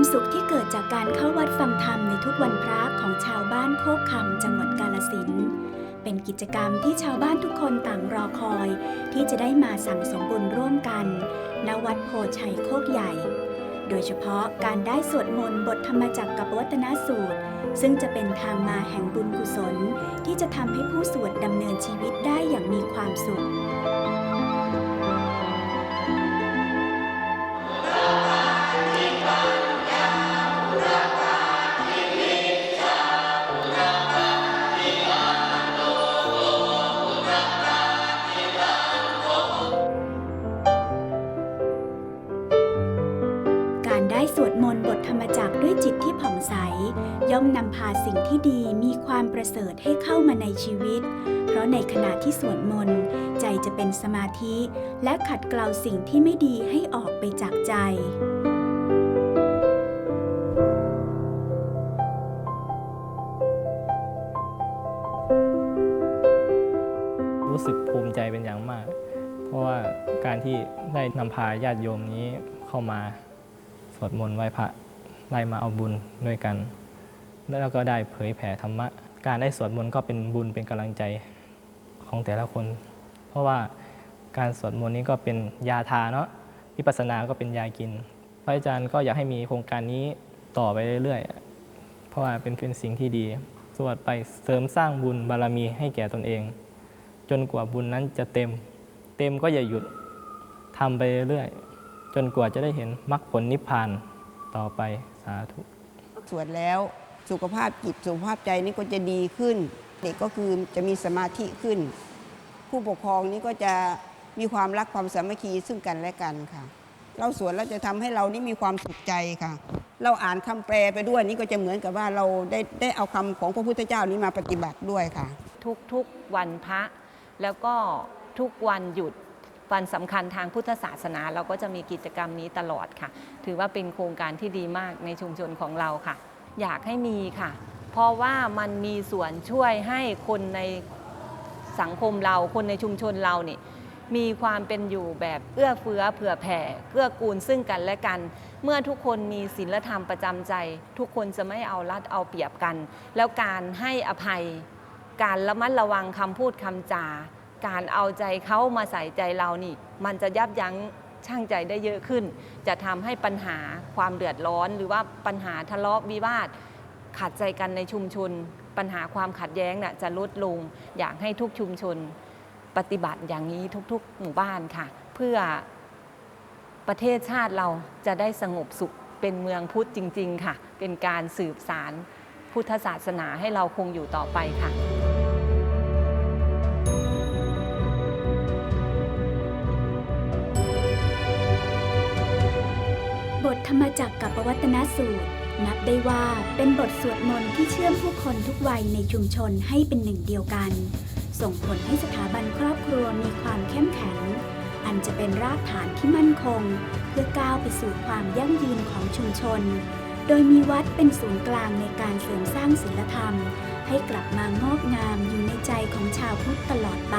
ความสุขที่เกิดจากการเข้าวัดฟังธรรมในทุกวันพระของชาวบ้านโคกคำจังหวัดกาลสินเป็นกิจกรรมที่ชาวบ้านทุกคนต่างรอคอย ที่จะได้มาสั่งสมบุญร่วมกันณวัดโพชัยโคกใหญ่ โดยเฉพาะการได้สวดมนต์บทธรรมจักรกับวัฒนสูตร ซึ่งจะเป็นทางมาแห่งบุญกุศล ที่จะทำให้ผู้สวดดำเนินชีวิตได้อย่างมีความสุข ได้สวดมนต์บทธรรมจักด้วยจิตที่ผ่องใส ย่อมนำพาสิ่งที่ดีมีความประเสริฐให้เข้ามาในชีวิต เพราะในขณะที่สวดมนต์ ใจจะเป็นสมาธิ และขัดเกลาสิ่งที่ไม่ดีให้ออกไปจากใจรู้สึกภูมิใจเป็นอย่างมาก เพราะว่าการที่ได้นำพาญาติโยมนี้เข้ามา วดมนต์ไหว้พระได้มาเอาบุญด้วยกัน แล้วก็ได้เผยแผ่ธรรมะ การได้สวดมนต์ก็เป็นบุญเป็นกำลังใจของแต่ละคน เพราะว่าการสวดมนต์นี้ก็เป็นยาทาเนาะวิปัสสนาก็เป็นยากิน พระอาจารย์ก็อยากให้มีโครงการนี้ต่อไปเรื่อยๆ เพราะว่าเป็นเป็นสิ่งที่ดี สวดไปเสริมสร้างบุญบารมีให้แก่ตนเอง จนกว่าบุญนั้นจะเต็ม เต็มก็อย่าหยุดทำไปเรื่อยๆ จนกว่าจะได้เห็นมรรคผลนิพพานต่อไปสาธุ สวดแล้วสุขภาพจิตสุขภาพใจนี่ก็จะดีขึ้น เด็กก็คือจะมีสมาธิขึ้น ผู้ปกครองนี่ก็จะมีความรักความสามัคคีซึ่งกันและกันค่ะ เราสวดแล้วจะทำให้เรานี่มีความสุขใจค่ะ เราอ่านคำแปลไปด้วยนี่ก็จะเหมือนกับว่าเราได้ได้เอาคำของพระพุทธเจ้านี้มาปฏิบัติด้วยค่ะ ทุกๆวันพระแล้วก็ทุกวันหยุด วันสำคัญทางพุทธศาสนา เราก็จะมีกิจกรรมนี้ตลอดค่ะ ถือว่าเป็นโครงการที่ดีมากในชุมชนของเราค่ะ อยากให้มีค่ะ เพราะว่ามันมีส่วนช่วยให้คนในสังคมเราคนในชุมชนเรานี่มีความเป็นอยู่แบบเอื้อเฟื้อเผื่อแผ่เกื้อกูลซึ่งกันและกัน เมื่อทุกคนมีศีลธรรมประจำใจ ทุกคนจะไม่เอารัดเอาเปรียบกัน แล้วการให้อภัย การระมัดระวังคำพูดคำจา การเอาใจเขามาใส่ใจเรานี่ มันจะยับยั้งชั่งใจได้เยอะขึ้น จะทำให้ปัญหาความเดือดร้อน หรือว่าปัญหาทะเลาะวิวาทขัดใจกันในชุมชน ปัญหาความขัดแย้งน่ะจะลดลง อยากให้ทุกชุมชน ปฏิบัติอย่างนี้ทุกๆ หมู่บ้านค่ะ เพื่อประเทศชาติเราจะได้สงบสุขเป็นเมืองพุทธจริง ๆ ค่ะ เป็นการสืบสารพุทธศาสนาให้เราคงอยู่ต่อไปค่ะ ธรรมจักรกับปวัตนสูตร นับได้ว่าเป็นบทสวดมนต์ที่เชื่อมผู้คนทุกวัยในชุมชนให้เป็นหนึ่งเดียวกัน ส่งผลให้สถาบันครอบครัวมีความเข้มแข็ง อันจะเป็นรากฐานที่มั่นคง เพื่อก้าวไปสู่ความยั่งยืนของชุมชน โดยมีวัดเป็นศูนย์กลางในการเสริมสร้างศีลธรรม ให้กลับมางอกงามอยู่ในใจของชาวพุทธตลอดไป